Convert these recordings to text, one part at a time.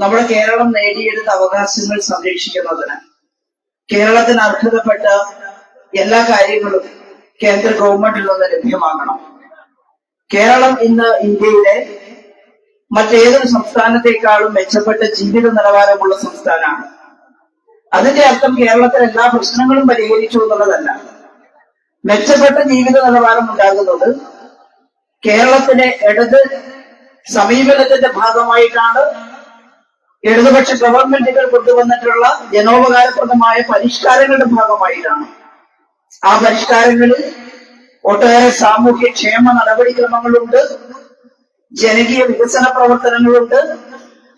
നമ്മുടെ കേരളം നേടിയെടുത്ത അവകാശങ്ങൾ സംരക്ഷിക്കുന്നതിന് കേരളത്തിന് അർഹതപ്പെട്ട എല്ലാ കാര്യങ്ങളും കേന്ദ്ര ഗവൺമെന്റിൽ നിന്ന് ലഭ്യമാകണം. കേരളം ഇന്ന് ഇന്ത്യയിലെ മറ്റേതൊരു സംസ്ഥാനത്തേക്കാളും മെച്ചപ്പെട്ട ജീവിത നിലവാരമുള്ള സംസ്ഥാനമാണ്. അതിന്റെ അർത്ഥം കേരളത്തിലെ എല്ലാ പ്രശ്നങ്ങളും പരിഹരിച്ചു എന്നുള്ളതല്ല. മെച്ചപ്പെട്ട ജീവിത നിലവാരം ഉണ്ടാകുന്നത് കേരളത്തിലെ ഇടത് സമീപനത്തിന്റെ ഭാഗമായിട്ടാണ് ഇടതുപക്ഷ ഗവൺമെന്റുകൾ കൊണ്ടുവന്നിട്ടുള്ള ജനോപകാരപ്രദമായ പരിഷ്കാരങ്ങളുടെ ഭാഗമായിട്ടാണ്. ആ പരിഷ്കാരങ്ങളിൽ ഒട്ടേറെ സാമൂഹ്യ ക്ഷേമ നടപടിക്രമങ്ങളുണ്ട് ജനകീയ വികസന പ്രവർത്തനങ്ങളുണ്ട്.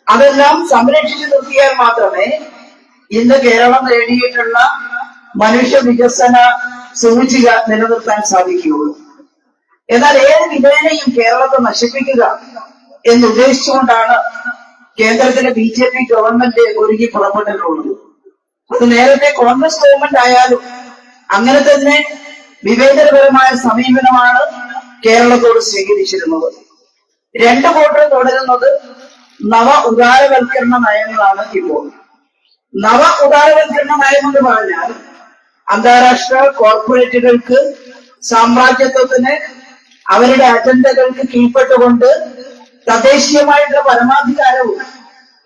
അതെല്ലാം സംരക്ഷിച്ചു നിർത്തിയാൽ മാത്രമേ ഇന്ന് കേരളം നേടിയിട്ടുള്ള മനുഷ്യ വികസന സൂചിക നിലനിർത്താൻ സാധിക്കുകയുള്ളൂ. എന്നാൽ ഏത് വിധേനയും കേരളത്തെ നശിപ്പിക്കുക എന്ന് ഉദ്ദേശിച്ചുകൊണ്ടാണ് കേന്ദ്രത്തിലെ ബി ജെ പി ഗവൺമെന്റ് ഒരുങ്ങി പുറപ്പെട്ടിട്ടുള്ളത്. അത് നേരത്തെ കോൺഗ്രസ് ഗവൺമെന്റ് ആയാലും അങ്ങനെ തന്നെ വിവേചനപരമായ സമീപനമാണ് കേരളത്തോട് സ്വീകരിച്ചിരുന്നത്. രണ്ട് കൂട്ടർ തുടരുന്നത് നവ ഉദാരവൽക്കരണ നയങ്ങളാണ് ഇപ്പോൾ. നവ ഉദാരവൽക്കരണ നയം എന്ന് പറഞ്ഞാൽ അന്താരാഷ്ട്ര കോർപ്പറേറ്റുകൾക്ക് സാമ്രാജ്യത്വത്തിന് അവരുടെ അജണ്ടകൾക്ക് കീഴ്പ്പെട്ടുകൊണ്ട് തദ്ദേശീയമായിട്ടുള്ള പരമാധികാരവും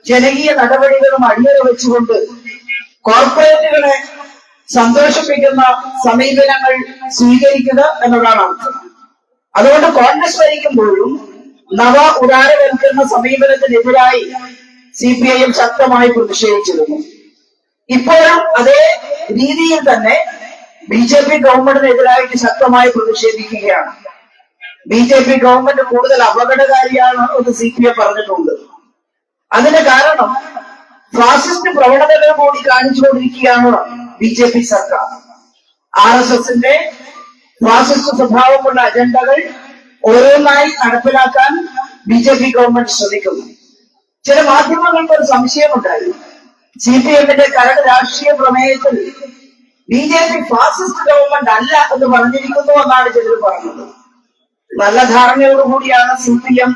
ജനകീയ നടപടികളും അടിയറ വെച്ചുകൊണ്ട് കോർപ്പറേറ്റുകളെ സന്തോഷിപ്പിക്കുന്ന സമീപനങ്ങൾ സ്വീകരിക്കുക എന്നതാണ് അർത്ഥം അതുകൊണ്ട് കോൺഗ്രസ് ഭരിക്കുമ്പോഴും നവ ഉദാരവൽക്കരണ സമീപനത്തിനെതിരായി സി പി ഐ എം ശക്തമായി പ്രതിഷേധിച്ചിരുന്നു. ഇപ്പോഴും അതേ രീതിയിൽ തന്നെ ബി ജെ പി ഗവൺമെന്റിനെതിരായിട്ട് ശക്തമായി പ്രതിഷേധിക്കുകയാണ്. ബി ജെ പി ഗവൺമെന്റ് കൂടുതൽ അപകടകാരിയാണ് എന്ന് സി പി എം പറഞ്ഞിട്ടുണ്ട്. അതിന് കാരണം ഫാസിസ്റ്റ് പ്രവണതകൾ കൂടി കാണിച്ചുകൊണ്ടിരിക്കുകയാണ് ബി ജെ പി സർക്കാർ. ആർ എസ് എസിന്റെ ഫാസിസ്റ്റ് സ്വഭാവമുള്ള അജണ്ടകൾ ഓരോന്നായി നടപ്പിലാക്കാൻ ബി ജെ പി ഗവൺമെന്റ് ശ്രമിക്കുന്നു. ചില മാധ്യമങ്ങൾക്ക് ഒരു സംശയമുണ്ടായിരുന്നു സി പി എമ്മിന്റെ കരട് രാഷ്ട്രീയ പ്രമേയത്തിൽ B J P fascist government അല്ല എന്ന് പറഞ്ഞിരിക്കുന്നു എന്നാണ് ചിലർ പറഞ്ഞത്. നല്ല ധാരണയോടുകൂടിയാണ് സി പി എം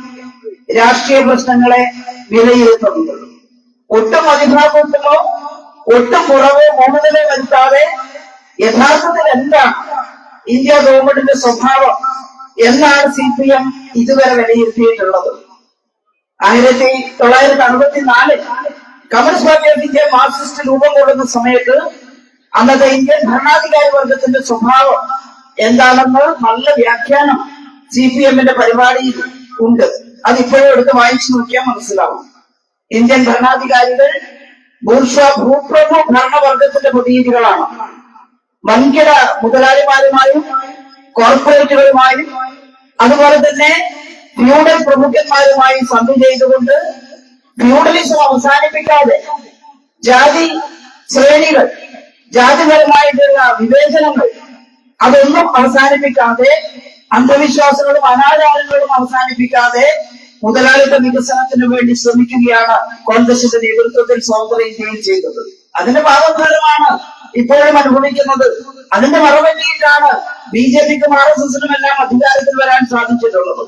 രാഷ്ട്രീയ പ്രശ്നങ്ങളെ വിലയിരുത്തുന്നത്. ഒട്ടും അതിഭാഗത്തിലോ ഒട്ടും കുറവോ കൂടുതലോ വരുത്താതെ യഥാർത്ഥത്തിൽ എന്താണ് ഇന്ത്യ ഗവൺമെന്റിന്റെ സ്വഭാവം എന്നാണ് സി പി എം ഇതുവരെ വിലയിരുത്തിയിട്ടുള്ളത്. ആയിരത്തി തൊള്ളായിരത്തി അറുപത്തി നാലിൽ Communist party of India Marxist രൂപം കൊള്ളുന്ന സമയത്ത് അന്നത്തെ ഇന്ത്യൻ ഭരണാധികാരി വർഗത്തിന്റെ സ്വഭാവം എന്താണെന്ന് നല്ല വ്യാഖ്യാനം സി പി എമ്മിന്റെ പരിപാടി ഉണ്ട്. അത് ഇപ്പോഴും എടുത്ത് വായിച്ചു നോക്കിയാൽ മനസ്സിലാവും. ഇന്ത്യൻ ഭരണാധികാരികൾ ബൂർഷ ഭൂപ്രഭു ഭരണവർഗത്തിന്റെ പ്രതിനിധികളാണ്. വൻകിട മുതലാളിമാരുമായും കോർപ്പറേറ്റുകളുമായും അതുപോലെ തന്നെ ഫ്യൂഡൽ പ്രമുഖന്മാരുമായും സന്ധി ചെയ്തുകൊണ്ട് ഫ്യൂഡലിസം അവസാനിപ്പിക്കാതെ ജാതി ശ്രേണികൾ ജാതിപരമായിട്ടുള്ള വിവേചനങ്ങൾ അതൊന്നും അവസാനിപ്പിക്കാതെ അന്ധവിശ്വാസങ്ങളും അനാചാരങ്ങളും അവസാനിപ്പിക്കാതെ മുതലാളിത്ത വികസനത്തിന് വേണ്ടി ശ്രമിക്കുകയാണ് കോൺഗ്രസിന്റെ നേതൃത്വത്തിൽ സ്വതന്ത്ര ഇന്ത്യയിൽ ചെയ്തത്. അതിന്റെ ഭാഗഫലമാണ് ഇപ്പോഴും അനുഭവിക്കുന്നത്. അതിന്റെ മറുപടിയിട്ടാണ് ബി ജെ പിക്കും ആർ എസ് എസിനും എല്ലാം അധികാരത്തിൽ വരാൻ സാധിച്ചിട്ടുള്ളത്.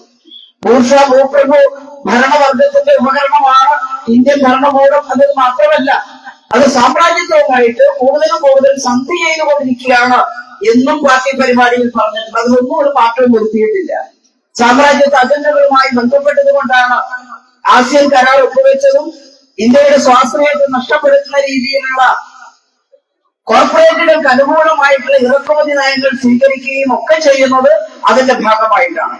ഭൂഷ ഭൂപ്രഭു ഭരണവർഗത്തിന്റെ ഉപകരണമാണ് ഇന്ത്യൻ ഭരണകൂടം. എന്നത് മാത്രമല്ല അത് സാമ്രാജ്യത്വമായിട്ട് കൂടുതലും കൂടുതൽ സന്ധി ചെയ്തുകൊണ്ടിരിക്കുകയാണ് എന്നും പാർട്ടി പരിപാടിയിൽ പറഞ്ഞിട്ടുണ്ട്. അതിലൊന്നും ഒരു മാറ്റവും നിർത്തിയിട്ടില്ല. സാമ്രാജ്യത്വ അജണ്ടകളുമായി ബന്ധപ്പെട്ടത് കൊണ്ടാണ് ആസിയൻ കരാർ ഒപ്പുവെച്ചതും ഇന്ത്യയുടെ സ്വാശ്രയത്തെ നഷ്ടപ്പെടുത്തുന്ന രീതിയിലുള്ള കോർപ്പറേറ്റുകൾക്ക് അനുകൂലമായിട്ടുള്ള ഇറക്കുമതി നയങ്ങൾ സ്വീകരിക്കുകയും ഒക്കെ ചെയ്യുന്നത് അതിന്റെ ഭാഗമായിട്ടാണ്.